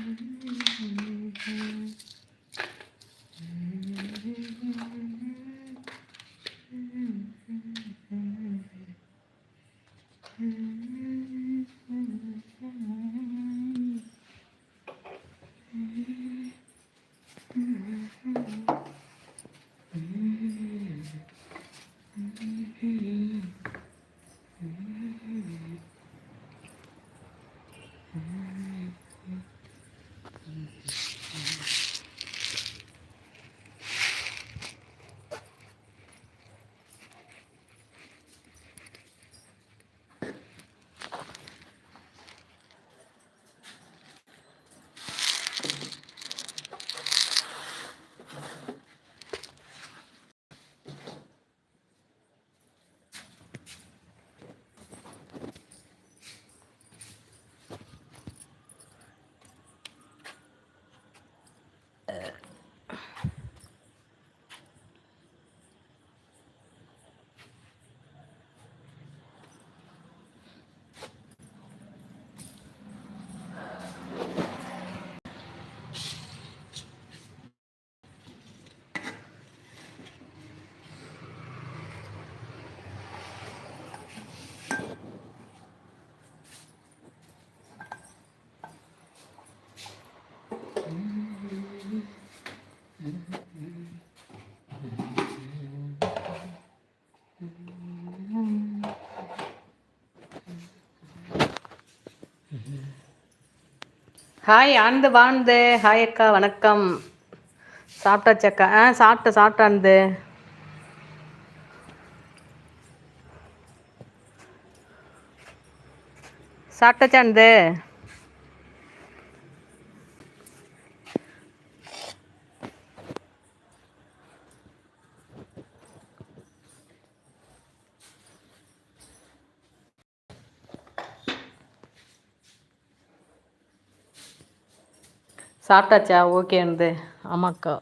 Mm-hmm. Hi Anand வாழ்ந்து. Hi அக்கா வணக்கம். சாப்பிட்டாச்சக்கா ஆ சாப்பிட்ட சாப்பிட்டாந்து சாப்பிட்டாச்சாந்து சாப்பிட்டாச்சா? ஓகே வந்து ஆமாக்கா.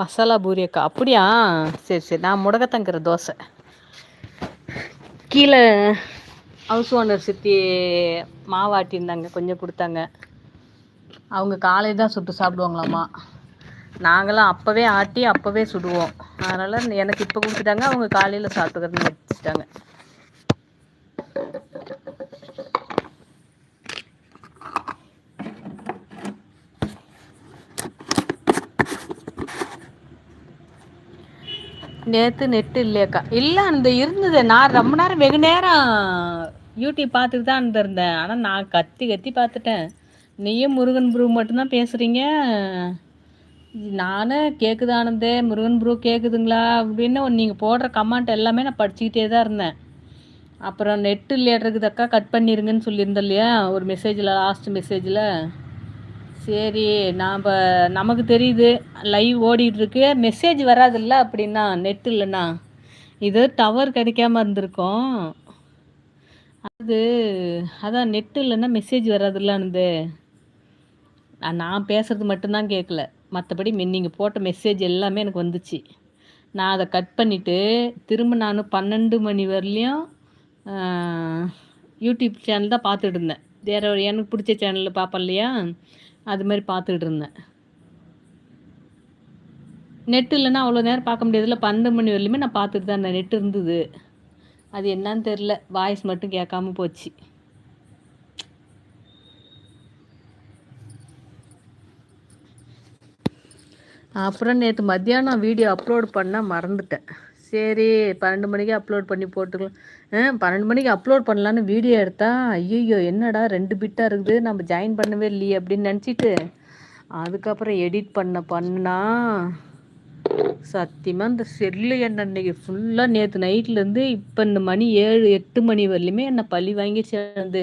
மசாலா பூரி அக்கா அப்படியா? சரி சரி. நான் முடகத்தங்கிற தோசை. கீழே ஹவுஸ் ஓனர் சித்தி மாவாட்டியிருந்தாங்க கொஞ்சம் கொடுத்தாங்க. அவங்க காலையில் தான் சுட்டு சாப்பிடுவாங்களாம்மா நாங்களாம் அப்போவே ஆட்டி அப்போவே சுடுவோம். அதனால் எனக்கு இப்போ கொடுத்துட்டாங்க. அவங்க காலையில் சாப்பிட்டுக்கிறதுன்னு வச்சுட்டாங்க. நேற்று நெட்டு இல்லையாக்கா? இல்லை அந்த இருந்தது. நான் ரொம்ப நேரம் வெகு நேரம் யூடியூப் பார்த்துட்டு தான் இருந்திருந்தேன். ஆனால் நான் கத்தி கத்தி பார்த்துட்டேன். நீயும் முருகன் ப்ரூ மட்டும்தான் பேசுகிறீங்க நானும் கேட்குது ஆனந்தே முருகன் ப்ரூ கேட்குதுங்களா அப்படின்னு நீங்கள் போடுற கமெண்ட் எல்லாமே நான் படிச்சுக்கிட்டே தான் இருந்தேன். அப்புறம் நெட்டு இல்லையாட்டுருக்குது அக்கா கட் பண்ணிடுங்கன்னு சொல்லியிருந்தேன் இல்லையா? ஒரு மெசேஜில் லாஸ்ட் மெசேஜில் சரி நாம் நமக்கு தெரியுது லைவ் ஓடிட்டுருக்கு. மெசேஜ் வராதுல்ல அப்படின்னா நெட் இல்லைன்னா. இது டவர் கிடைக்காம இருந்திருக்கோம். அது அதான் நெட் இல்லைன்னா மெசேஜ் வராதுல்லான்னு நான் பேசுகிறது மட்டும்தான் கேட்கல. மற்றபடி நீங்கள் போட்ட மெசேஜ் எல்லாமே எனக்கு வந்துச்சு. நான் அதை கட் பண்ணிவிட்டு திரும்ப நான் பன்னெண்டு மணி வரலையும் யூடியூப் சேனல் தான் பார்த்துட்டு இருந்தேன். வேறு ஒரு எனக்கு பிடிச்ச சேனலில் பார்ப்பேன் இல்லையா? அது மாதிரி பார்த்துக்கிட்டு இருந்தேன் நெட் இல்லைன்னா அவ்வளோ நேரம் பார்க்க முடியாதுல்ல பன்னெண்டு மணி வரலையுமே நான் பார்த்துட்டு தான் இருந்தேன். நெட் இருந்தது. அது என்னன்னு தெரில வாய்ஸ் மட்டும் கேட்காம போச்சு. அப்புறம் நேற்று மத்தியானம் வீடியோ அப்லோட் பண்ண மறந்துட்டேன். சரி பன்னெண்டு மணிக்கு அப்லோட் பண்ணி போட்டுக்கலாம் ஆ பன்னெண்டு மணிக்கு அப்லோட் பண்ணலான்னு வீடியோ எடுத்தா ஐயோ என்னடா ரெண்டு பிட்டாக இருக்குது நம்ம ஜாயின் பண்ணவே இல்லையே அப்படின்னு நினச்சிட்டு அதுக்கப்புறம் எடிட் பண்ண பண்ணா சத்தியமாக இந்த செல்லு என்ன அன்னைக்கு ஃபுல்லாக நேற்று நைட்லேருந்து இப்போ இந்த மணி ஏழு எட்டு மணி வரலையுமே என்னை பழி வாங்கிடுச்சு வந்து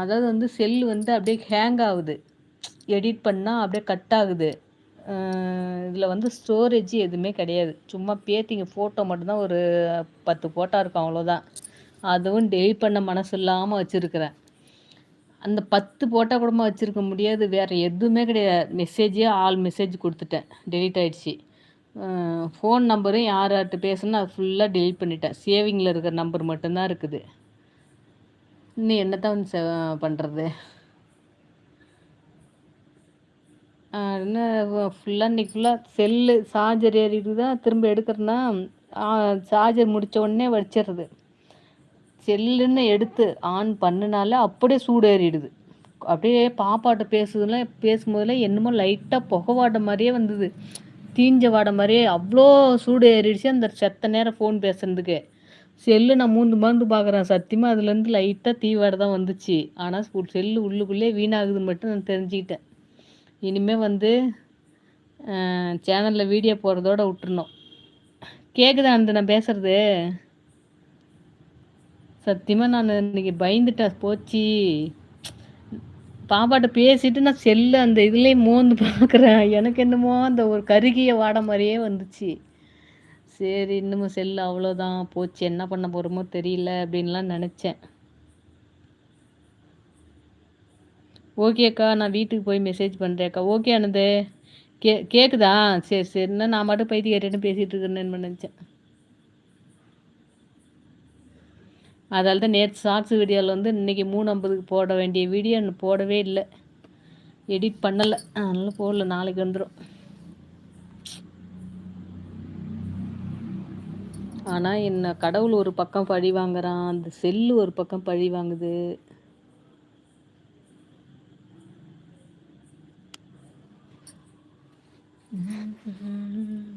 அதாவது வந்து செல்லு வந்து அப்படியே ஹேங் ஆகுது. எடிட் பண்ணால் அப்படியே கட் ஆகுது. இதில் வந்து ஸ்டோரேஜ் எதுவுமே கிடையாது. சும்மா பேத்திங்க ஃபோட்டோ மட்டும்தான் ஒரு பத்து ஃபோட்டோ இருக்கும் அவ்வளோதான் அதுவும் டெலிட் பண்ண மனசு இல்லாமல் வச்சுருக்கிறேன். அந்த பத்து ஃபோட்டோ கூட வச்சுருக்க முடியாது. வேறு எதுவுமே கிடையாது. மெசேஜே ஆல் மெசேஜ் கொடுத்துட்டேன். டெலிட் ஆகிடுச்சி ஃபோன் நம்பரும் யார் யார்கிட்ட பேசுனா அது ஃபுல்லாக டெலிட் பண்ணிட்டேன். சேவிங்கில் இருக்கிற நம்பர் மட்டும்தான் இருக்குது. இன்னும் என்னத்தான் வந்து பண்ணுறது என்ன ஃபுல்லாக இன்றைக்கி ஃபுல்லாக செல்லு சார்ஜர் ஏறிட்டு தான் திரும்ப எடுக்கிறேன்னா சார்ஜர் முடித்த உடனே வச்சிடுறது செல்லுன்னு எடுத்து ஆன் பண்ணினால அப்படியே சூடு ஏறிடுது. அப்படியே பாப்பாட்ட பேசுதுல பேசும்போதுல என்னமோ லைட்டாக புகை வாட மாதிரியே வந்தது. தீஞ்ச வாட மாதிரியே அவ்வளோ சூடு ஏறிடுச்சு அந்த செத்த நேரம் ஃபோன் பேசுறதுக்கு. செல்லு நான் மூந்து மருந்து பார்க்குறேன் சத்தியமாக அதுலேருந்து லைட்டாக தீவாட தான் வந்துச்சு. ஆனால் செல்லு உள்ளுக்குள்ளே வீணாகுதுன்னு மட்டும் நான் தெரிஞ்சுக்கிட்டேன். இனிமேல் வந்து சேனலில் வீடியோ போடுறதோட விட்டுருணும் கேட்குதா அந்த நான் பேசுகிறது சத்தியமாக நான் இன்னைக்கு பயந்துட்டேன் போச்சு. பாப்பாட்ட பேசிட்டு நான் செல்லு அந்த இதுலேயே மோந்து பார்க்குறேன் எனக்கு என்னமோ அந்த ஒரு கருகிய வாட மாதிரியே வந்துச்சு. சரி இன்னமும் செல்லு அவ்வளோதான் போச்சு. என்ன பண்ண போகிறோமோ தெரியல அப்படின்லாம் நினச்சேன். ஓகேக்கா நான் வீட்டுக்கு போய் மெசேஜ் பண்ணுறேன்க்கா ஓகே ஆனது கே கேட்குதா சரி சரிண்ணா நான் மட்டும் பைத்தி கேட்டேன்னு பேசிகிட்டு இருக்கேன்னு நினச்சேன். அதால் தான் நேற்று ஷார்ட்ஸ் வீடியோவில் வந்து இன்றைக்கி மூணு ஐம்பதுக்கு போட வேண்டிய வீடியோ போடவே இல்லை. எடிட் பண்ணலை. அதனால் போடல. நாளைக்கு வந்துடும் ஆனால் என்ன கடவுள் ஒரு பக்கம் பழி வாங்குறான். அந்த செல்லு ஒரு பக்கம் பழி வாங்குது. Mm-hmm. mm-hmm.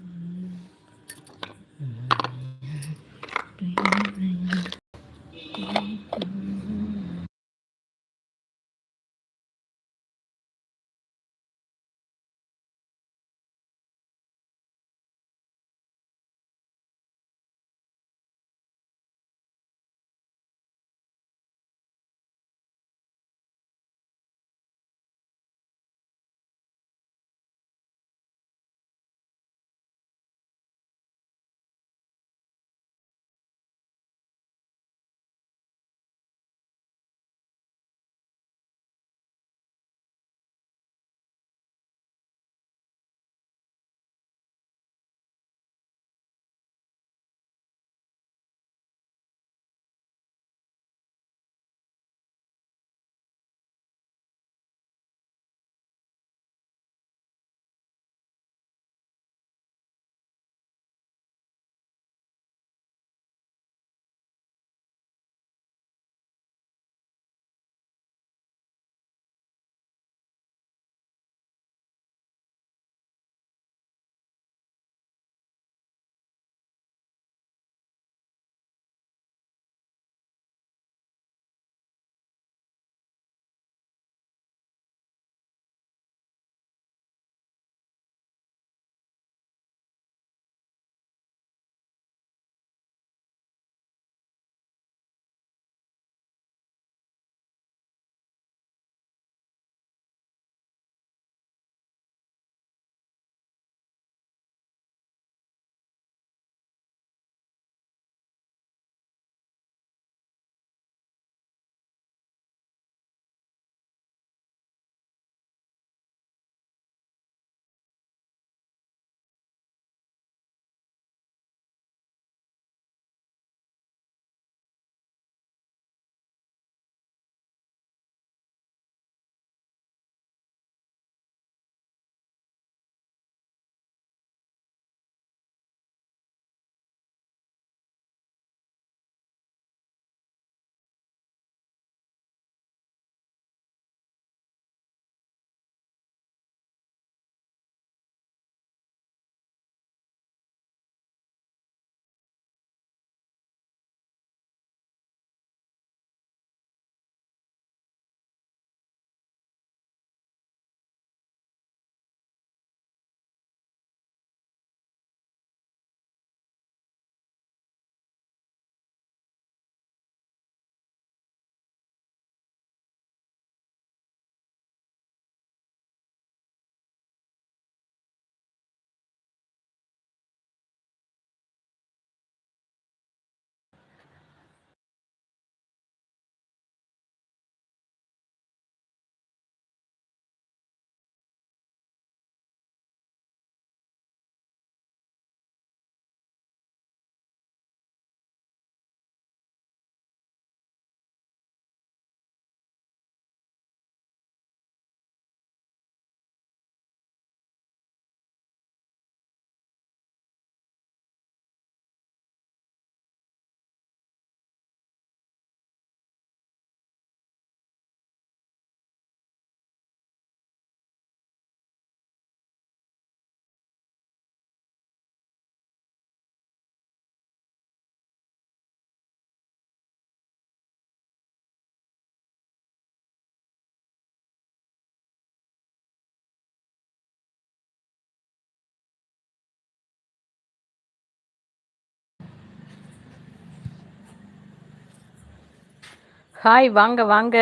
ஹாய் வாங்க வாங்க.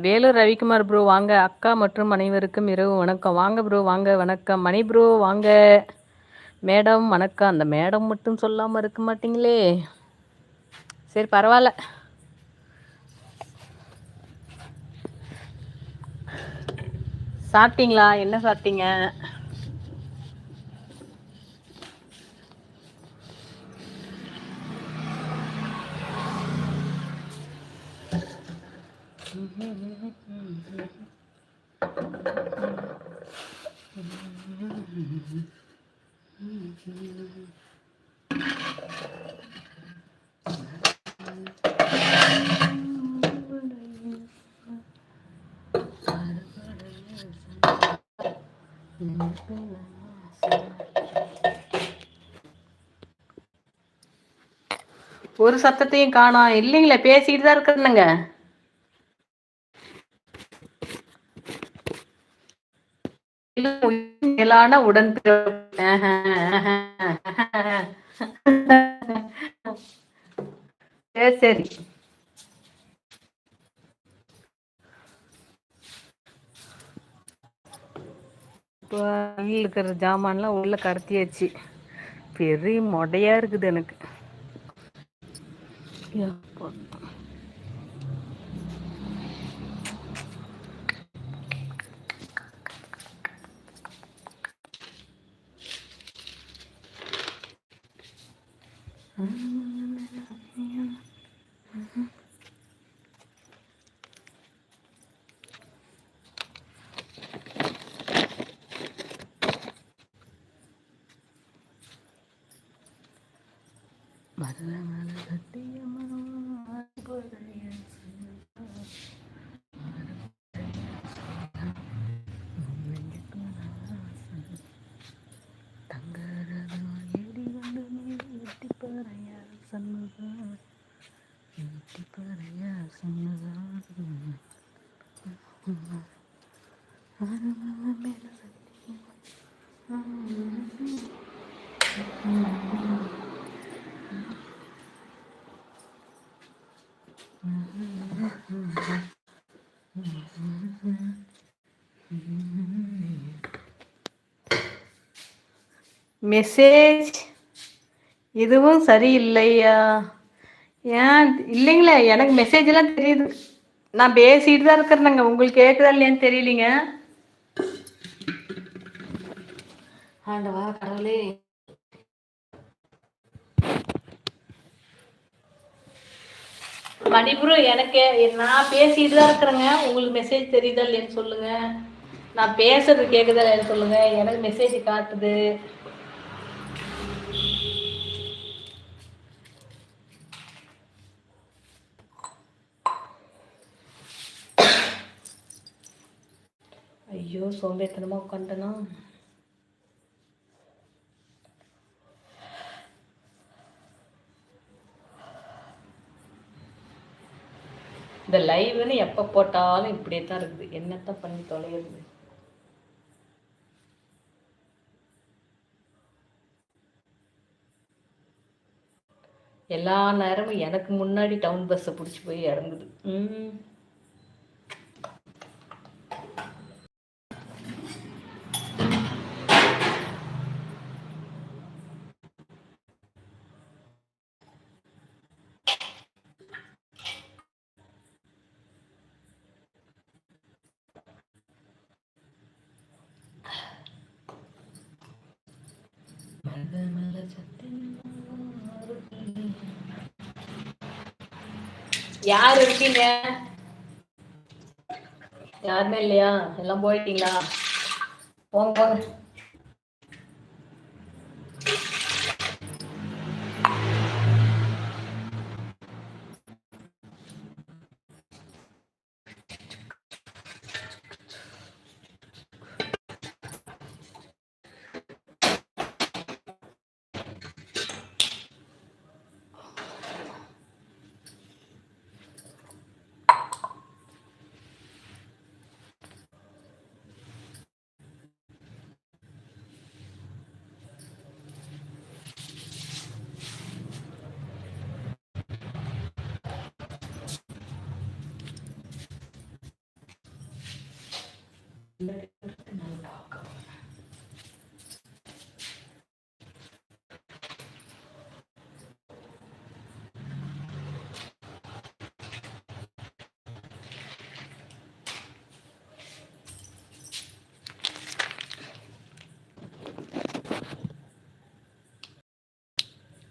வேலூர் ரவிக்குமார் ப்ரோ வாங்க. அக்கா மற்றும் அனைவருக்கும் இரவு வணக்கம். வாங்க ப்ரோ வாங்க. வணக்கம். மணி ப்ரோ வாங்க. மேடம் வணக்கம். அந்த மேடம் மட்டும் சொல்லாமல் இருக்க மாட்டிங்களே. சரி பரவாயில்ல. சாப்பிட்டீங்களா? என்ன சாப்பிட்டீங்க? ஒரு சத்தத்தையும் காணோம் இல்லைங்களே பேசிக்கிட்டு தான் இருக்கிறேனுங்க. மேலான உடன் சரி சரி. இருக்கிற ஜாமான்லாம் உள்ள கடத்தியாச்சு பெரிய மொடையா இருக்குது எனக்கு. ఆశీర్వాదాలు గట్టి అమ్మను ఆశీర్వాదాలు மெசேஜ் இதுவும் சரியில்லையா? ஏன்? இல்லைங்களே எனக்கு மெசேஜ் எல்லாம் தெரியுது. நான் பேசிட்டு தான் இருக்கிறேனுங்க. உங்களுக்கு கேட்குதா இல்லையான்னு தெரியலீங்க. ஆண்டவா கடவுளே. மணிபுரம் எனக்கு நான் பேசிட்டு தான் இருக்கிறேங்க. உங்களுக்கு மெசேஜ் தெரியுதா இல்லையான்னு சொல்லுங்க. நான் பேசுறது கேட்குதா இல்லையான்னு சொல்லுங்க. எனக்கு மெசேஜ் காட்டுது. ஐயோ உட்காந்துனா இந்த லைவ்னு எப்போ போட்டாலும் இப்படியே தான் இருக்குது. என்னத்தான் பண்ணி தொலைகிறது எல்லா நேரமும் எனக்கு முன்னாடி டவுன் பஸ்ஸை பிடிச்சி போய் இறங்குது. ம். யார் இருக்கீங்க? யாருமே இல்லையா? எல்லாம் போயிட்டீங்களா? போங்க போங்க.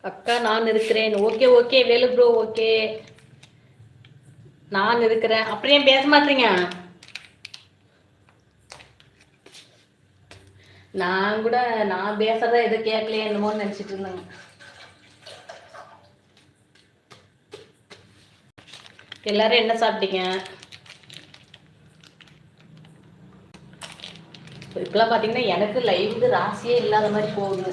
அக்கா நான் இருக்கிறேன் okay okay Velu bro okay. நான் இருக்கிறேன் அப்புறம் ஏன் பேச மாட்டீங்க? நான் கூட நான் பேசுறத எது கேட்கலையே என்னமோன்னு நினைச்சிட்டு இருந்தேங்க எல்லாரும் என்ன சாப்பிட்டீங்க? இப்பெல்லாம் பார்த்தீங்கன்னா எனக்கு லைவுக்கு ராசியே இல்லாத மாதிரி போகுது.